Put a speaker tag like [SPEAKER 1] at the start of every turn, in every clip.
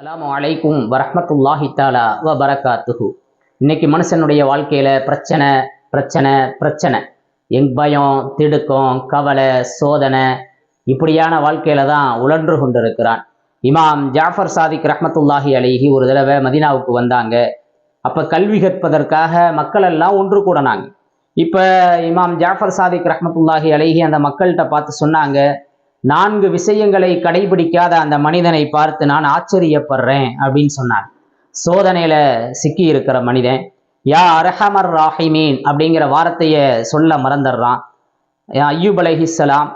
[SPEAKER 1] அலாம் அலைக்கும் வரஹ்மத்துல்லாஹி தாலா வ பரகாத்துஹு இன்னைக்கு மனுஷனுடைய வாழ்க்கையில் பிரச்சனை பிரச்சனை பிரச்சனை. எங் பயம் திடுக்கம் கவலை சோதனை இப்படியான வாழ்க்கையில தான் உழன்று கொண்டிருக்கிறான். இமாம் ஜாஃபர் சாதிக் ரஹ்மத்துல்லாஹி அலைஹி ஒரு தடவை மதினாவுக்கு வந்தாங்க. அப்போ கல்வி கற்பதற்காக மக்கள் எல்லாம் ஒன்று கூடனாங்க. இப்போ இமாம் ஜாஃபர் சாதிக் ரஹ்மத்துல்லாஹி அலைஹி அந்த மக்கள்கிட்ட பார்த்து சொன்னாங்க நான்கு விஷயங்களை கடைபிடிக்காத அந்த மனிதனை பார்த்து நான் ஆச்சரியப்படுறேன் அப்படின்னு சொன்னார் சோதனையில சிக்கி இருக்கிற மனிதன் யா அரஹமர் ராஹிமீன் அப்படிங்கிற வார்த்தையை சொல்ல மறந்துடுறான். யா ஐயூப் அலஹிஸ்லாம்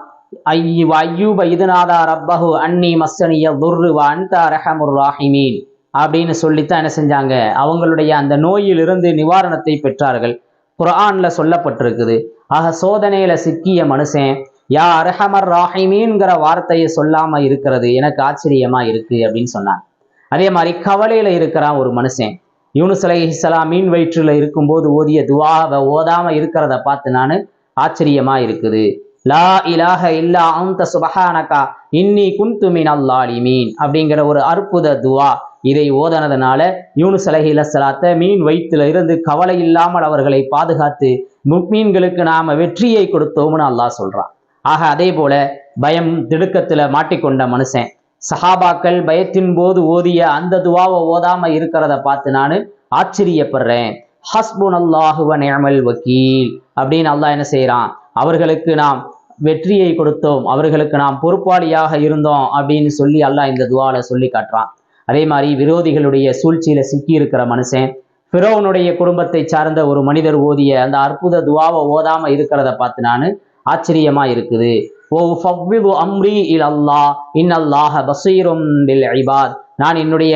[SPEAKER 1] ஐயூ ஐயூப இதுநாதா ரப்பஹு அன்னி மஸ்ஸனிய துர்ரு அந்த அரஹமுர் ராஹிமீன் அப்படின்னு சொல்லித்தான் என்ன செஞ்சாங்க? அவங்களுடைய அந்த நோயிலிருந்து நிவாரணத்தை பெற்றார்கள். குரானில் சொல்லப்பட்டிருக்குது. ஆக சோதனையில சிக்கிய மனுஷன் யா அரஹமர் ராஹிமீன்கிற வார்த்தையை சொல்லாம இருக்கிறது எனக்கு ஆச்சரியமா இருக்கு அப்படின்னு சொன்னாங்க. அதே மாதிரி கவலையில இருக்கிறான் ஒரு மனுஷன். யூனுஸ் அலைஹிஸ்ஸலாம் மீன் வயிற்றுல இருக்கும்போது ஓதிய துவாவை ஓதாம இருக்கிறத பார்த்து நான் ஆச்சரியமா இருக்குது. லா இலாக இல்லா அந்த சுபஹானகா இன்னி குன்து மினல் லாலிமீன் அப்படிங்கிற ஒரு அற்புத துவா இதை ஓதனதுனால யூனுஸ் அலைஹிஸ்ஸலாத்தை மீன் வயிற்றுல இருந்து கவலை இல்லாமல் அவர்களை பாதுகாத்து முக்மீன்களுக்கு நாம வெற்றியை கொடுத்தோம்னு அல்லாஹ் சொல்றான். ஆக அதே போல பயம் திடுக்கத்துல மாட்டிக்கொண்ட மனுஷன். சஹாபாக்கள் பயத்தின் போது ஓதிய அந்த துவாவை ஓதாம இருக்கிறத பார்த்து நான் ஆச்சரியப்படுறேன். ஹஸ்புன் அல்லாஹுவ நேமல் வக்கீல். அப்படின்னு அல்லாஹ் என்ன செய்யறான் அவர்களுக்கு நாம் வெற்றியை கொடுத்தோம். அவர்களுக்கு நாம் பொறுப்பாளியாக இருந்தோம் அப்படின்னு சொல்லி அல்லாஹ் இந்த துவால சொல்லி காட்டுறான். அதே மாதிரி விரோதிகளுடைய சூழ்ச்சியில சிக்கி இருக்கிற மனுஷன் ஃபிரோனுடைய குடும்பத்தை சார்ந்த ஒரு மனிதர் ஓதிய அந்த அற்புத துவாவை ஓதாம இருக்கிறத பார்த்து நான் ஆச்சரியமா இருக்குது. ஓ ஃபவ்விது அம்ரி இல் அல்லாஹ் இன் அல்லாஹ பசீரும் பில் நான் என்னுடைய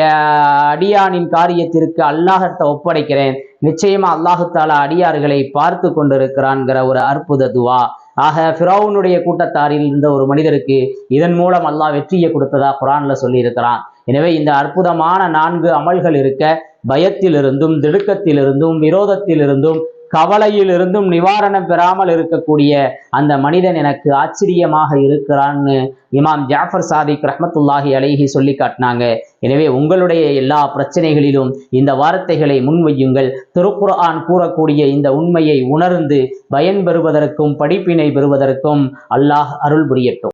[SPEAKER 1] அடியானின் காரியத்திற்கு அல்லாஹத்தை ஒப்படைக்கிறேன். நிச்சயமா அல்லாஹு தாலா அடியார்களை பார்த்து கொண்டிருக்கிறான்ங்கிற ஒரு அற்புத துவா. ஆக ஃபிரௌனுடைய கூட்டத்தாரில் இருந்த ஒரு மனிதருக்கு இதன் மூலம் அல்லாஹ் வெற்றியை கொடுத்ததா குரான்ல சொல்லியிருக்கிறான். எனவே இந்த அற்புதமான நான்கு அமல்கள் இருக்க பயத்திலிருந்தும் திடுக்கத்திலிருந்தும் விரோதத்திலிருந்தும் கவலையிலிருந்தும் நிவாரணம் பெறாமல் இருக்கக்கூடிய அந்த மனிதன் எனக்கு ஆச்சரியமாக இருக்கிறான்னு இமாம் ஜாஃபர் சாதிக் ரஹமத்துல்லாஹி அலைஹி சொல்லி காட்டினாங்க. எனவே உங்களுடைய எல்லா பிரச்சனைகளிலும் இந்த வார்த்தைகளை முன்வையுங்கள். திருக்குர்ஆன் கூறக்கூடிய இந்த உண்மையை உணர்ந்து பயன் பெறுவதற்கும் படிப்பினை பெறுவதற்கும் அல்லாஹ் அருள் புரியட்டும்.